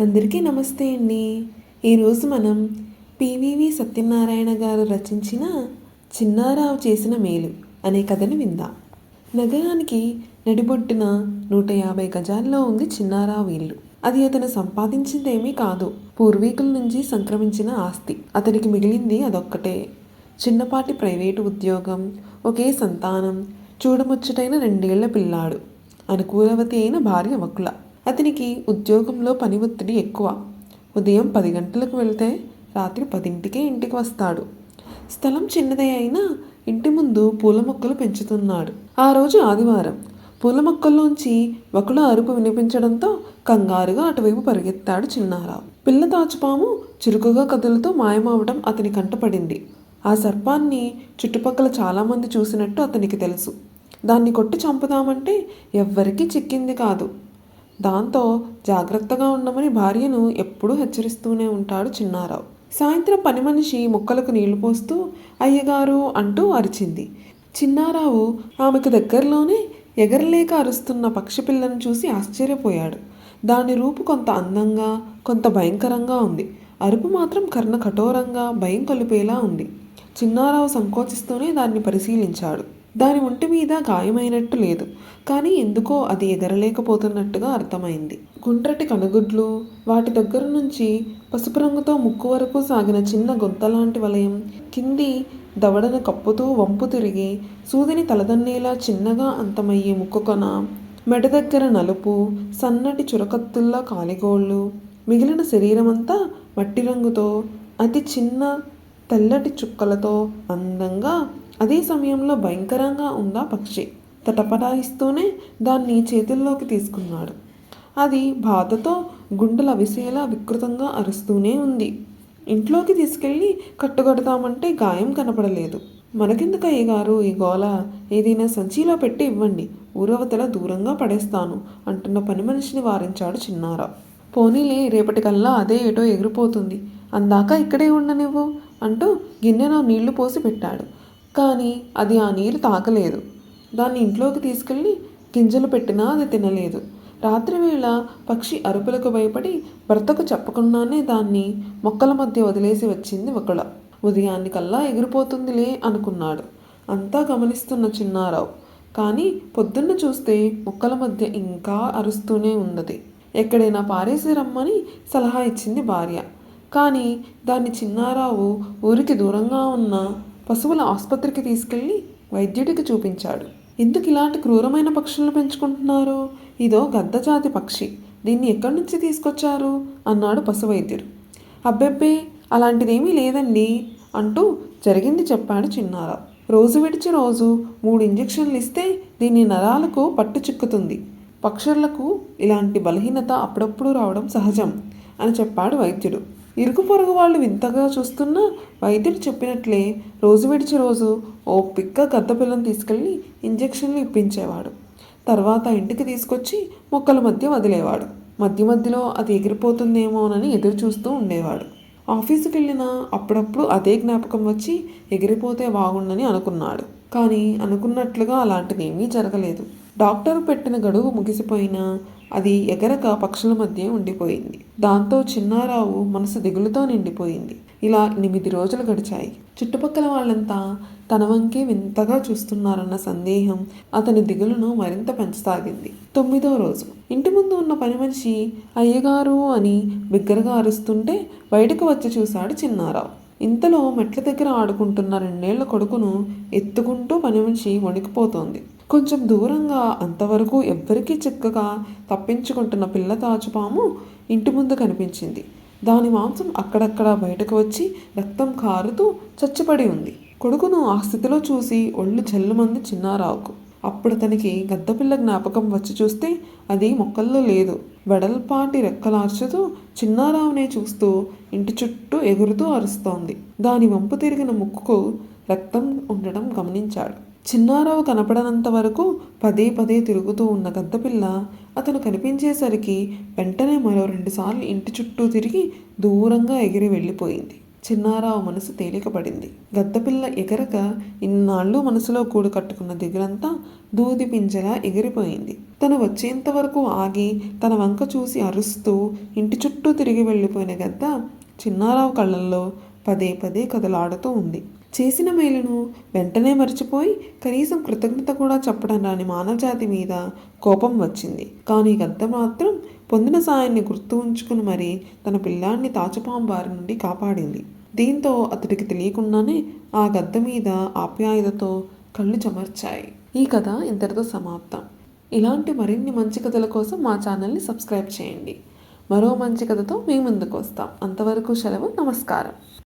అందరికీ నమస్తే అండి. ఈరోజు మనం పివివి సత్యనారాయణ గారు రచించిన చిన్నారావు చేసిన మేలు అనే కథను విందాం. నగరానికి నడిబొడ్డున నూట యాభై గజాల్లో ఉంది చిన్నారావు ఇల్లు. అది అతను సంపాదించిందేమీ కాదు. పూర్వీకుల నుంచి సంక్రమించిన ఆస్తి. అతనికి మిగిలింది అదొక్కటే. చిన్నపాటి ప్రైవేటు ఉద్యోగం ఒకే సంతానం చూడముచ్చటైన రెండేళ్ళ పిల్లాడు అనుకూలవతి అయిన భార్య వకుల. అతనికి ఉద్యోగంలో పని ఒత్తిడి ఎక్కువ. ఉదయం పది గంటలకు వెళ్తే రాత్రి పదింటికే ఇంటికి వస్తాడు. స్థలం చిన్నదే అయినా ఇంటి ముందు పూల మొక్కలు పెంచుతున్నాడు. ఆ రోజు ఆదివారం. పూల మొక్కల్లోంచి వకుల అరుపు వినిపించడంతో కంగారుగా అటువైపు పరిగెత్తాడు చిన్నారావు. పిల్ల తాచుపాము చురుకుగా కదులుతూ మాయమవడం అతని కంటపడింది. ఆ సర్పాన్ని చుట్టుపక్కల చాలామంది చూసినట్టు అతనికి తెలుసు. దాన్ని కొట్టి చంపుదామంటే ఎవ్వరికీ చిక్కింది కాదు. దాంతో జాగ్రత్తగా ఉండమని భార్యను ఎప్పుడూ హెచ్చరిస్తూనే ఉంటాడు చిన్నారావు. సాయంత్రం పని మనిషి మొక్కలకు నీళ్ళు పోస్తూ అయ్యగారు అంటూ అరిచింది. చిన్నారావు ఆమెకు దగ్గరలోనే ఎగరలేక అరుస్తున్న పక్షి పిల్లను చూసి ఆశ్చర్యపోయాడు. దాని రూపు కొంత అందంగా కొంత భయంకరంగా ఉంది. అరుపు మాత్రం కర్ణ కఠోరంగా భయం కలిపేలా ఉంది. చిన్నారావు సంకోచిస్తూనే దాన్ని పరిశీలించాడు. దాని ఒంటి మీద గాయమైనట్టు లేదు. కానీ ఎందుకో అది ఎగరలేకపోతున్నట్టుగా అర్థమైంది. గుండ్రటి కనుగుడ్లు వాటి దగ్గర నుంచి పసుపు రంగుతో ముక్కు వరకు సాగిన చిన్న గుంతలాంటి వలయం కింది దవడను కప్పుతూ వంపు తిరిగి సూదిని తలదన్నేలా చిన్నగా అంతమయ్యే ముక్కుకొన మెడ దగ్గర నలుపు సన్నటి చురకత్తుల్లా కాలిగోళ్ళు మిగిలిన శరీరమంతా మట్టి రంగుతో అతి చిన్న తెల్లటి చుక్కలతో అందంగా అదే సమయంలో భయంకరంగా ఉందా పక్షి తటపటాయిస్తూనే దాన్ని చేతుల్లోకి తీసుకున్నాడు. అది బాధతో గుండెల విసేలా వికృతంగా అరుస్తూనే ఉంది. ఇంట్లోకి తీసుకెళ్ళి కట్టుకడతామంటే గాయం కనపడలేదు. మనకెందుకు గారు ఈ గోల? ఏదైనా సంచిలో పెట్టి ఇవ్వండి. ఊరవతల దూరంగా పడేస్తాను అంటున్న పని మనిషిని వారించాడు చిన్నారా. పోనీలే రేపటికల్లా అదే ఏటో ఎగిరిపోతుంది. అందాక ఇక్కడే ఉండనివ్వు అంటూ గిన్నెలో నీళ్ళు పోసి పెట్టాడు. కానీ అది ఆ నీరు తాకలేదు. దాన్ని ఇంట్లోకి తీసుకెళ్ళి గింజలు పెట్టినా అది తినలేదు. రాత్రివేళ పక్షి అరుపులకు భయపడి భర్తకు చెప్పకుండానే దాన్ని మొక్కల మధ్య వదిలేసి వచ్చింది ఒకళ. ఉదయానికల్లా ఎగిరిపోతుందిలే అనుకున్నాడు. అంతా గమనిస్తున్న చిన్నారావు. కానీ పొద్దున్న చూస్తే మొక్కల మధ్య ఇంకా అరుస్తూనే ఉన్నది. ఎక్కడైనా పారేసి రమ్మని సలహా ఇచ్చింది భార్య. కానీ దాన్ని చిన్నారావు ఊరికి దూరంగా ఉన్న పశువుల ఆసుపత్రికి తీసుకెళ్ళి వైద్యుడికి చూపించాడు. ఎందుకు ఇలాంటి క్రూరమైన పక్షులను పెంచుకుంటున్నారు? ఇదో గద్దజాతి పక్షి. దీన్ని ఎక్కడి నుంచి తీసుకొచ్చారు? అన్నాడు పశు వైద్యుడు అబ్బెబ్బే అలాంటిదేమీ లేదండి అంటూ జరిగింది చెప్పాడు చిన్నార. రోజు విడిచి రోజు మూడు ఇంజెక్షన్లు ఇస్తే దీని నరాలకు పట్టు చిక్కుతుంది. పక్షులకు ఇలాంటి బలహీనత అప్పుడప్పుడు రావడం సహజం అని చెప్పాడు వైద్యుడు. ఇరుకు పొరుగు వాళ్ళు వింతగా చూస్తున్నా వైద్యుడు చెప్పినట్లే రోజు విడిచి రోజు ఓ పిక్క గద్ద పిల్లని తీసుకెళ్ళి ఇంజెక్షన్లు ఇప్పించేవాడు. తర్వాత ఇంటికి తీసుకొచ్చి మొక్కల మధ్య వదిలేవాడు. మధ్య మధ్యలో అది ఎగిరిపోతుందేమోనని ఎదురు చూస్తూ ఉండేవాడు. ఆఫీసుకి వెళ్ళినా అప్పుడప్పుడు అదే జ్ఞాపకం వచ్చి ఎగిరిపోతే బాగుండని అనుకున్నాడు. కానీ అనుకున్నట్లుగా అలాంటిదేమీ జరగలేదు. డాక్టర్ పెట్టిన గడువు ముగిసిపోయినా అది ఎగరక పక్షుల మధ్య ఉండిపోయింది. దాంతో చిన్నారావు మనసు దిగులుతో నిండిపోయింది. ఇలా ఎనిమిది రోజులు గడిచాయి. చుట్టుపక్కల వాళ్ళంతా తన వంకే వింతగా చూస్తున్నారన్న సందేహం అతని దిగులును మరింత పెంచసాగింది. తొమ్మిదో రోజు. ఇంటి ముందు ఉన్న పని మనిషి అయ్యగారు అని బిగ్గరగా అరుస్తుంటే బయటకు వచ్చి చూశాడు చిన్నారావు. ఇంతలో మెట్ల దగ్గర ఆడుకుంటున్న రెండేళ్ళ కొడుకును ఎత్తుకుంటూ పని మనిషి వణికిపోతోంది. కొంచెం దూరంగా అంతవరకు ఎవ్వరికీ చిక్కగా తప్పించుకుంటున్న పిల్ల తాచుపాము ఇంటి ముందు కనిపించింది. దాని మాంసం అక్కడక్కడ బయటకు వచ్చి రక్తం కారుతూ చచ్చిపడి ఉంది. కొడుకును ఆ స్థితిలో చూసి ఒళ్ళు చెల్లుమంది చిన్నారావుకు. అప్పుడు అతనికి గద్దపిల్ల జ్ఞాపకం వచ్చి చూస్తే అది మొక్కల్లో లేదు. వెడల్పాటి రెక్కలార్చుతూ చిన్నారావునే చూస్తూ ఇంటి చుట్టూ ఎగురుతూ అరుస్తోంది. దాని వంపు తిరిగిన ముక్కుకు రక్తం ఉండడం గమనించాడు. చిన్నారావు కనపడనంత వరకు పదే పదే తిరుగుతూ ఉన్న గద్దపిల్ల అతను కనిపించేసరికి వెంటనే మరో రెండుసార్లు ఇంటి చుట్టూ తిరిగి దూరంగా ఎగిరి వెళ్ళిపోయింది. చిన్నారావు మనసు తేలికపడింది. గద్దపిల్ల ఎగరక ఇన్నాళ్ళు మనసులో కూడు కట్టుకున్న దిగులంతా దూది పింజలా ఎగిరిపోయింది. తను వచ్చేంత వరకు ఆగి తన వంక చూసి అరుస్తూ ఇంటి చుట్టూ తిరిగి వెళ్ళిపోయిన గద్ద చిన్నారావు కళ్ళల్లో పదే పదే కదలాడుతూ ఉంది. చేసిన మేలును వెంటనే మర్చిపోయి కనీసం కృతజ్ఞత కూడా చెప్పడం రాని మానవజాతి మీద కోపం వచ్చింది. కానీ గద్ద మాత్రం పొందిన సాయాన్ని గుర్తు ఉంచుకుని మరి తన పిల్లాన్ని తాచుపాంబారి నుండి కాపాడింది. దీంతో అతడికి తెలియకుండానే ఆ గద్ద మీద ఆప్యాయతతో కళ్ళు చెమర్చాయి. ఈ కథ ఇంతటితో సమాప్తం. ఇలాంటి మరిన్ని మంచి కథల కోసం మా ఛానల్ని సబ్స్క్రైబ్ చేయండి. మరో మంచి కథతో మీ ముందుకు వస్తాం. అంతవరకు సెలవు నమస్కారం.